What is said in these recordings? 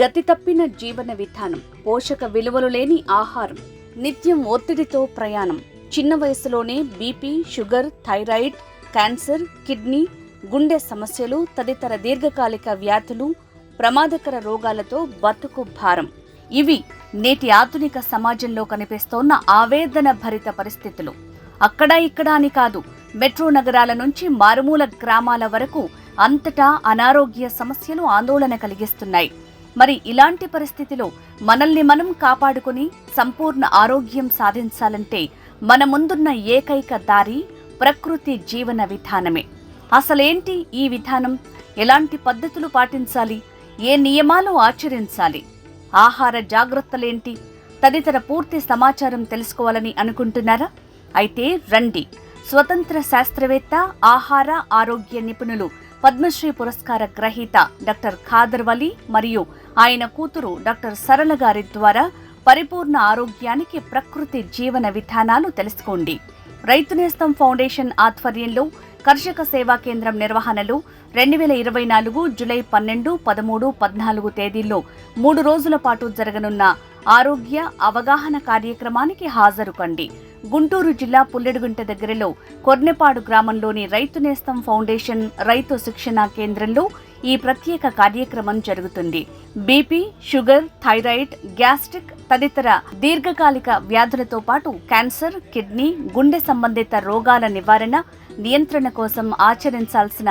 గతి తప్పిన జీవన విధానం పోషక విలువలు లేని ఆహారం నిత్యం ఒత్తిడితో ప్రయాణం చిన్న వయసులోనే BP sugar thyroid cancer kidney గుండె సమస్యలు తదితర దీర్ఘకాలిక వ్యాధులు ప్రమాదకర రోగాలతో బతుకు భారం. ఇవి నేటి ఆధునిక సమాజంలో కనిపిస్తోన్న ఆవేదన భరిత పరిస్థితులు. అక్కడ ఇక్కడ అని కాదు మెట్రో నగరాల నుంచి మారుమూల గ్రామాల వరకు అంతటా అనారోగ్య సమస్యలు ఆందోళన కలిగిస్తున్నాయి. మరి ఇలాంటి పరిస్థితిలో మనల్ని మనం కాపాడుకుని సంపూర్ణ ఆరోగ్యం సాధించాలంటే మన ముందున్న ఏకైక దారి ప్రకృతి జీవన విధానమే. అసలేంటి ఈ విధానం? ఎలాంటి పద్ధతులు పాటించాలి? ఏ నియమాలు ఆచరించాలి? ఆహార జాగ్రత్తలేంటి? తదితర పూర్తి సమాచారం తెలుసుకోవాలని అనుకుంటున్నారా? అయితే రండి. స్వతంత్ర శాస్త్రవేత్త ఆహార ఆరోగ్య నిపుణులు పద్మశ్రీ పురస్కార గ్రహీత డాక్టర్ ఖాదర్ వలి మరియు ఆయన కూతురు డాక్టర్ సరళ గారి ద్వారా పరిపూర్ణ ఆరోగ్యానికి ప్రకృతి జీవన విధానాలు తెలుసుకోండి. రైతు నేస్తం ఫౌండేషన్ ఆధ్వర్యంలో కర్షక సేవా కేంద్రం నిర్వహణలో రెండు వేల ఇరవై నాలుగు జులై పన్నెండు పదమూడు పద్నాలుగు తేదీల్లో మూడు రోజుల పాటు జరగనున్న ఆరోగ్య అవగాహన కార్యక్రమానికి హాజరు కండి. గుంటూరు జిల్లా పుల్లెడుగుంట దగ్గరలో కొర్నెపాడు గ్రామంలోని రైతు నేస్తం ఫౌండేషన్ రైతు శిక్షణా కేంద్రంలో ఈ ప్రత్యేక కార్యక్రమం జరుగుతుంది. బీపీ షుగర్ థైరాయిడ్ గ్యాస్ట్రిక్ తదితర దీర్ఘకాలిక వ్యాధులతో పాటు క్యాన్సర్ కిడ్నీ గుండె సంబంధిత రోగాల నివారణ నియంత్రణ కోసం ఆచరించాల్సిన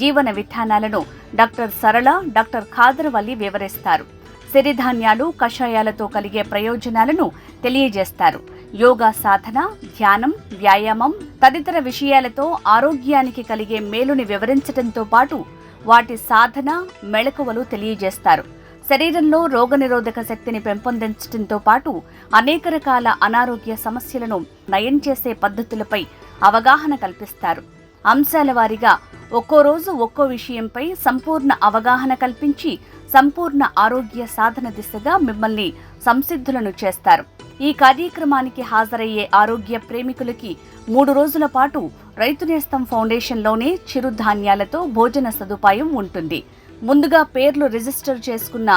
జీవన విధానాలను డాక్టర్ సరళ డాక్టర్ ఖాదర్ వల్లి వివరిస్తారు. సిరిధాన్యాలు కషాయాలతో కలిగే ప్రయోజనాలను తెలియజేస్తారు. యోగా సాధన ధ్యానం వ్యాయామం తదితర విషయాలతో ఆరోగ్యానికి కలిగే మేలుని వివరించడంతో పాటు వాటి సాధన మెళకువలు తెలియజేస్తారు. శరీరంలో రోగనిరోధక శక్తిని పెంపొందించడంతో పాటు అనేక రకాల అనారోగ్య సమస్యలను నయం చేసే పద్ధతులపై అవగాహన కల్పిస్తారు. అంశాల వారీగా ఒక్కో రోజు ఒక్కో విషయంపై సంపూర్ణ అవగాహన కల్పించి సంపూర్ణ ఆరోగ్య సాధన దిశగా మిమ్మల్ని సంసిద్ధులను చేస్తారు. ఈ కార్యక్రమానికి హాజరయ్యే ఆరోగ్య ప్రేమికులకి మూడు రోజుల పాటు రైతు నేస్తం ఫౌండేషన్లోనే చిరుధాన్యాలతో భోజన సదుపాయం ఉంటుంది. ముందుగా పేర్లు రిజిస్టర్ చేసుకున్న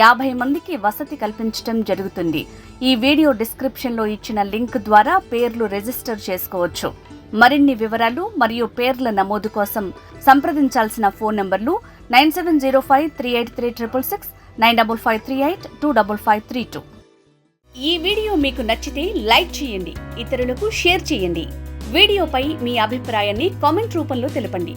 యాభై మందికి వసతి కల్పించడం జరుగుతుంది. ఈ వీడియో డిస్క్రిప్షన్లో ఇచ్చిన లింక్ ద్వారా పేర్లు రిజిస్టర్ చేసుకోవచ్చు. మరిన్ని వివరాలు మరియు పేర్ల నమోదు కోసం సంప్రదించాల్సిన phone numbers nine seven zero five three eight three triple six nine double five three eight two double five three two. ఈ వీడియో మీకు నచ్చితే లైక్ చేయండి ఇతరులకు షేర్ చేయండి. వీడియోపై మీ అభిప్రాయాన్ని కామెంట్ రూపంలో తెలపండి.